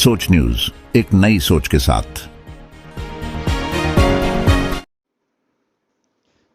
सोच न्यूज एक नई सोच के साथ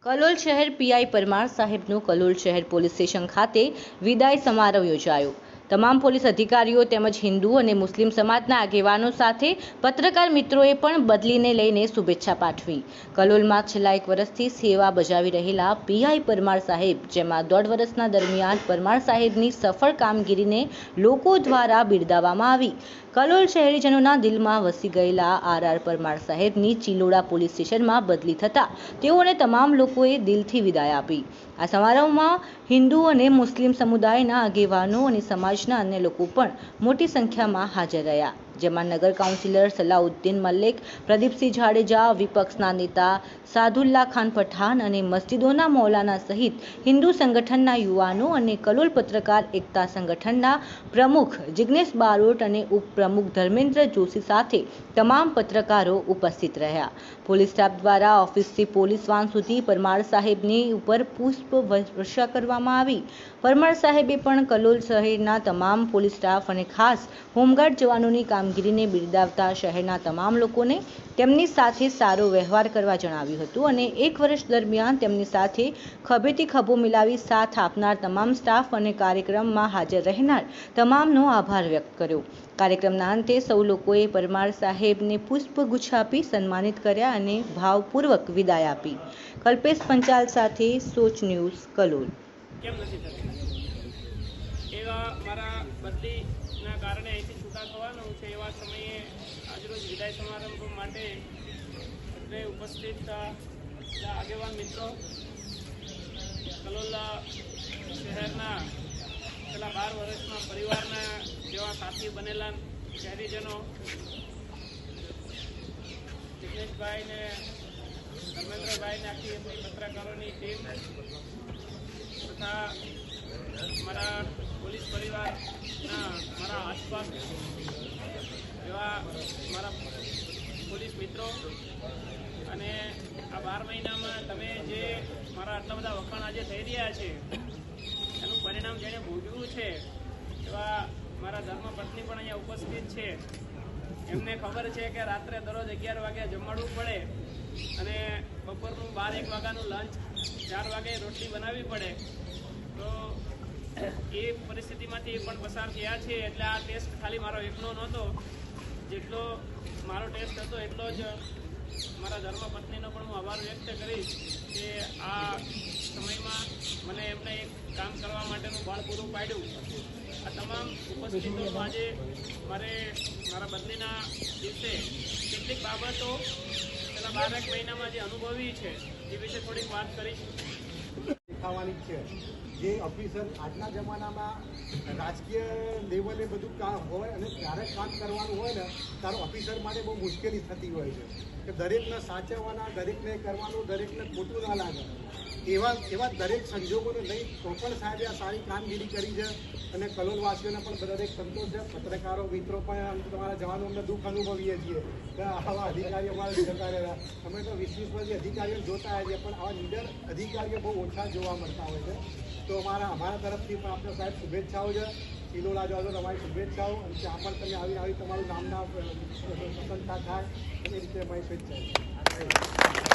કલોલ શહેર પીઆઈ પરમાર સાહેબનો કલોલ શહેર પોલીસ સ્ટેશન ખાતે વિદાય સમારોહ યોજાયો તમામ પોલીસ અધિકારીઓ તેમજ હિન્દુ અને મુસ્લિમ સમાજના આગેવાનો સાથે પત્રકાર મિત્રોએ પણ બદલીને લઈને શુભેચ્છા પાઠવી. કલોલમાં છેલ્લા એક વર્ષથી સેવા બજાવી રહેલા પીઆઈ પરમાર સાહેબ, જેમાં દોઢ વર્ષના દરમિયાન પરમાર સાહેબની સફળ કામગીરીને લોકો દ્વારા બિરદાવવામાં આવી. કલોલ શહેરીજનોના દિલમાં વસી ગયેલા આર આર પરમાર સાહેબની ચિલોડા પોલીસ સ્ટેશનમાં બદલી થતાં તેઓને તમામ લોકોએ દિલથી વિદાય આપી. આ સમારોહમાં હિન્દુ અને મુસ્લિમ સમુદાયના આગેવાનો અને સમાજના અન્ય લોકો પણ મોટી સંખ્યામાં હાજર રહ્યા. જેમાં નગર કાઉન્સિલર સલાઉદ્દીન મલિક, પ્રદીપસિંહ જાડેજા, વિપક્ષના નેતા સાદુલ્લા ખાન પઠાણ અને મસ્જિદોના મૌલાના સહિત હિન્દુ સંગઠનના યુવાનો અને કલોલ પત્રકાર એકતા સંગઠનના પ્રમુખ જિગ્નેશ બારોટ અને ઉપપ્રમુખ ધર્મેન્દ્ર જોશી સાથે તમામ પત્રકારો ઉપસ્થિત રહ્યા. પોલીસ સ્ટાફ દ્વારા ઓફિસથી પોલીસ વાન સુધી પરમાર સાહેબની ઉપર પુષ્પ વર્ષા કરવામાં આવી. પરમાર સાહેબે પણ કલોલ શહેરના તમામ પોલીસ સ્ટાફ અને ખાસ હોમગાર્ડ જવાનોની કામગીરીને બિરદાવતા શહેરના તમામ લોકોને તેમની સાથે સારો વ્યવહાર કરવા જણાવ્યું હતું અને એક વર્ષ દરમિયાન તેમની સાથે ખભેથી ખભો મિલાવી સાથ આપનાર તમામ સ્ટાફ અને કાર્યક્રમમાં હાજર રહેનાર તમામનો આભાર વ્યક્ત કર્યો. કાર્યક્રમના અંતે સૌ લોકોએ પરમાર સાહેબને પુષ્પગુચ્છ આપી સન્માનિત કર્યા અને ભાવપૂર્વક વિદાય આપી. કલ્પેશ પંચાલ સાથે સોચ ન્યૂઝ કલોલ. એવા મારા બદલીના કારણે અહીંથી છૂટા થવાનું છે. એવા સમયે આજરોજ વિદાય સમારંભ માટે એટલે ઉપસ્થિત આગેવાન મિત્રો કલોલા શહેરના છેલ્લા બાર વર્ષમાં પરિવારના જેવા સાથી બનેલા શહેરીજનો જિગ્નેશભાઈ ને આખી એમની પત્રકારોની ટીમ તથા મારા પોલીસ પરિવારના મારા આસપાસ એવા મારા પોલીસ મિત્રો અને આ બાર મહિનામાં તમે જે મારા આટલા બધા વખાણ આજે થઈ રહ્યા છે, એનું પરિણામ જેણે ભોગવ્યું છે, એવા મારા ધર્મપત્ની પણ અહીંયા ઉપસ્થિત છે. એમને ખબર છે કે રાત્રે દરરોજ અગિયાર વાગે જમાડવું પડે અને બપોરનું બાર એક વાગ્યાનું લંચ ચાર વાગે રોટલી બનાવવી પડે. તો એ પરિસ્થિતિમાંથી પણ પસાર થયા છે, એટલે આ ટેસ્ટ ખાલી મારો એકનો નહોતો. જેટલો મારો ટેસ્ટ હતો, એટલો જ મારા ધર્મપત્નીનો પણ હું આભાર વ્યક્ત કરીશ કે આ સમયમાં મને એમને એક કામ કરવા માટેનું બળ પૂરું પાડ્યું. આ તમામ ઉપસ્થિતો આજે મારે મારા બદલીના દિવસે કેટલીક બાબતો છેલ્લા બારેક મહિનામાં જે અનુભવી છે, એ વિશે થોડીક વાત કરીશ. જ છે. જે ઓફિસર આજના જમાનામાં રાજકીય લેવલે બધું કામ હોય અને ત્યારે કામ કરવાનું હોય ને, ત્યારે ઓફિસર માટે બહુ મુશ્કેલી થતી હોય છે. કે દરેકને સાચવવાના, દરેકને કરવાનું, દરેકને ખોટું ના લાગે. એવા એવા દરેક સંજોગોને લઈ તો પણ સાહેબે આ સારી કામગીરી કરી છે અને કલોલવાસીઓને પણ દરેક સંતોષ છે. પત્રકારો, મિત્રો પણ તમારા જવાનો અમને દુઃખ અનુભવીએ છીએ. આવા અધિકારીઓ અમારા જતા રહ્યા અમે તો વીસ વીસ વર્ષથી અધિકારીઓ જોતા આવ્યા છીએ, પણ આવા લીડર અધિકારીઓ બહુ ઓછા જોવા મળતા હોય છે. તો અમારા અમારા તરફથી પણ આપણે સાહેબ શુભેચ્છાઓ છે. કિલોલા જાઓ તો તમારી શુભેચ્છાઓ. અને ત્યાં પણ તમે આવી આવી તમારું નામના પ્રશંસા થાય. એ રીતે અમારી શુભેચ્છા છે.